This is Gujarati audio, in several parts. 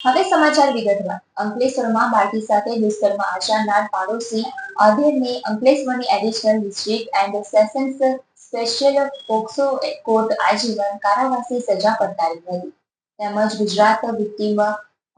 હવે સમાચાર વિગતવાર. અંકલેશ્વરમાં બાળકી સાથે દુષ્કર્મ આચરનાર પાડોશી આધેડને અંકલેશ્વરની additional district and sessions special POCSO court આજીવન કારાવાસી સજા ફટકારી હતી. તેમજ ગુજરાત વિક્ટીમ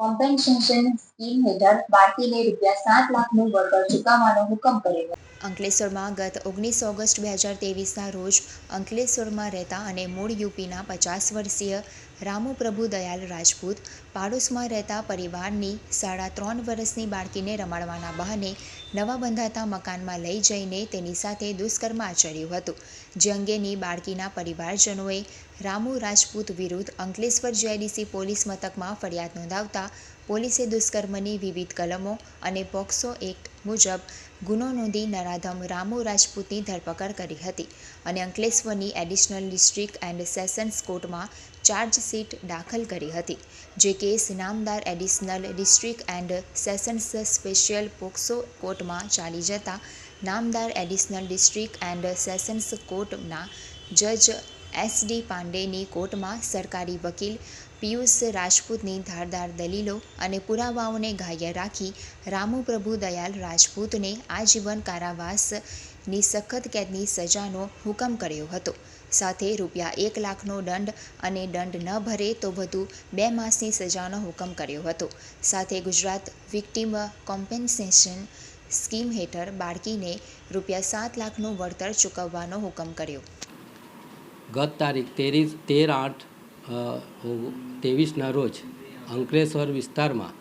કોમ્પેન્સેશન સ્કીમ હેઠળ બાળકીને રૂપિયા સાત લાખનું વળતર ચૂકવવાનો હુકમ કર્યો અંકલેશ્વરમાં ગત ઓગણીસ ઓગસ્ટ બે હજાર તેવીસના રોજ અંકલેશ્વરમાં રહેતા અને મૂળ યુપીના પચાસ વર્ષીય રામુ પ્રભુ દયાલ રાજપૂત પાડોશમાં રહેતા પરિવારની સાડા ત્રણ વર્ષની બાળકીને રમાડવાના બહાને નવા બંધાતા મકાનમાં લઈ જઈને તેની સાથે દુષ્કર્મ આચર્યું હતું. જે અંગેની બાળકીના પરિવારજનોએ રામુ રાજપૂત વિરુદ્ધ અંકલેશ્વર જીઆઈડીસી પોલીસ મથકમાં ફરિયાદ નોંધાવતા પોલીસે દુષ્કર્મની વિવિધ કલમો અને પોક્સો એક્ટ મુજબ ગુનો નોંધી નરાધમ રામુ રાજપૂતની ધરપકડ કરી હતી અને અંકલેશ્વરની એડિશનલ ડિસ્ટ્રિક્ટ એન્ડ સેશન્સ કોર્ટમાં ચાર્જશીટ દાખલ કરી હતી. જે કેસ નામદાર additional district and sessions special POCSO કોર્ટમાં ચાલી જતા નામદાર એડિશનલ ડિસ્ટ્રિક્ટ એન્ડ સેશન્સ કોર્ટના જજ એસ ડી પાંડેની કોર્ટમાં સરકારી વકીલ પિયુષ રાજપૂતની ધારદાર દલીલો અને પુરાવાઓને ગ્રાહ્ય રાખી રામુ પ્રભુ દયાલ રાજપૂતને આજીવન કારાવાસની સખત કેદની સજાનો હુકમ કર્યો હતો. સાથે રૂપિયા એક લાખનો દંડ અને દંડ ન ભરે તો વધુ બે માસની સજાનો હુકમ કર્યો હતો. સાથે ગુજરાત વિક્ટીમ કોમ્પેન્સેશન સ્કીમ હેઠળ બાળકીને રૂપિયા સાત લાખનું વળતર ચૂકવવાનો હુકમ કર્યો. ગત તારીખ તેરી તેર આઠ ત્રેવીસના રોજ અંકલેશ્વર વિસ્તારમાં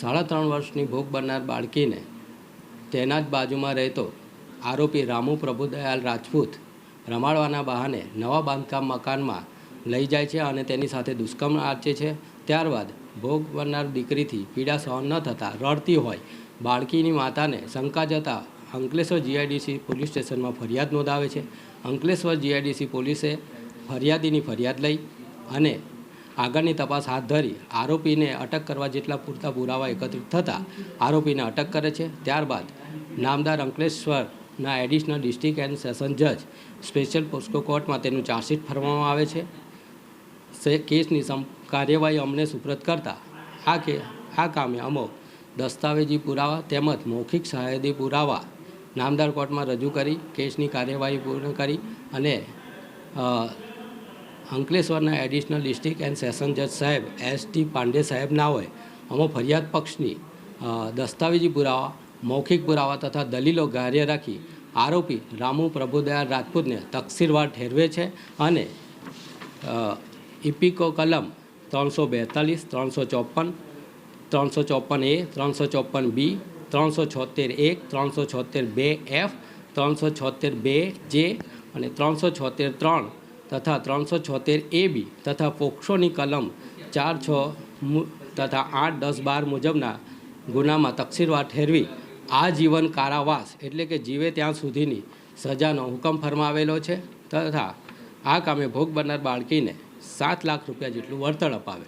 સાડા ત્રણ વર્ષની ભોગ બનનાર બાળકીને તેના જ બાજુમાં રહેતો આરોપી રામુ પ્રભુદયાલ રાજપૂત રમાડવાના બહાને નવા બાંધકામ મકાનમાં લઈ જાય છે અને તેની સાથે દુષ્કર્મ આચે છે. ત્યારબાદ ભોગ બનનાર દીકરીથી પીડા સહન ન થતાં રડતી હોય બાળકીની માતાને શંકા જતાં અંકલેશ્વર જીઆઈડીસી પોલીસ સ્ટેશનમાં ફરિયાદ નોંધાવે છે. અંકલેશ્વર જીઆઈડીસી પોલીસે ફરિયાદીની ફરિયાદ લઈ અને આગળની તપાસ હાથ ધરી આરોપીને અટક કરવા જેટલા પૂરતા પુરાવા એકત્રિત થતાં આરોપીને અટક કરે છે. ત્યારબાદ નામદાર અંકલેશ્વરના એડિશનલ ડિસ્ટ્રિક્ટ એન્ડ સેશન જજ સ્પેશિયલ પોસ્કો કોર્ટમાં તેનું ચાર્જશીટ ફરવામાં આવે છે. કેસની કાર્યવાહી અમને સુપ્રત કરતા આ કે, આ કામે અમો દસ્તાવેજી પુરાવા તેમજ મૌખિક સહાયદી પુરાવા નામદાર કોર્ટમાં રજૂ કરી, કેસની કાર્યવાહી પૂર્ણ કરી અને અંકલેશ્વરના એડિશનલ ડિસ્ટ્રિક્ટ એન્ડ સેશન જજ સાહેબ એસ ટી પાંડે સાહેબ ના હોય અમો ફરિયાદ પક્ષની દસ્તાવેજી પુરાવા, મૌખિક પુરાવા તથા દલીલો ગ્રાહ્ય રાખી આરોપી રામુ પ્રભુદયાલ રાજપૂતને તકસીરવાર ઠેરવે છે અને ઇપિકો કલમ ત્રણસો બેતાલીસ, ત્રણસો ચોપન ત્રણસો ચોપન એ, ત્રણસો ચોપન બી, ત્રણસો છોતેર એક, ત્રણસો છોતેર બે એફ, ત્રણસો છોતેર બે જે અને ત્રણસો છોતેર ત્રણ તથા ત્રણસો છોતેર એ બી તથા પોક્સોની કલમ ચાર છ તથા આઠ દસ બાર મુજબના ગુનામાં તકસીરવાર ઠેરવી આજીવન કારાવાસ એટલે કે જીવે ત્યાં સુધીની સજાનો હુકમ ફરમાવેલો છે તથા આ કામે ભોગ બનનાર બાળકીને સાત લાખ રૂપિયા જેટલું વળતર અપાવે.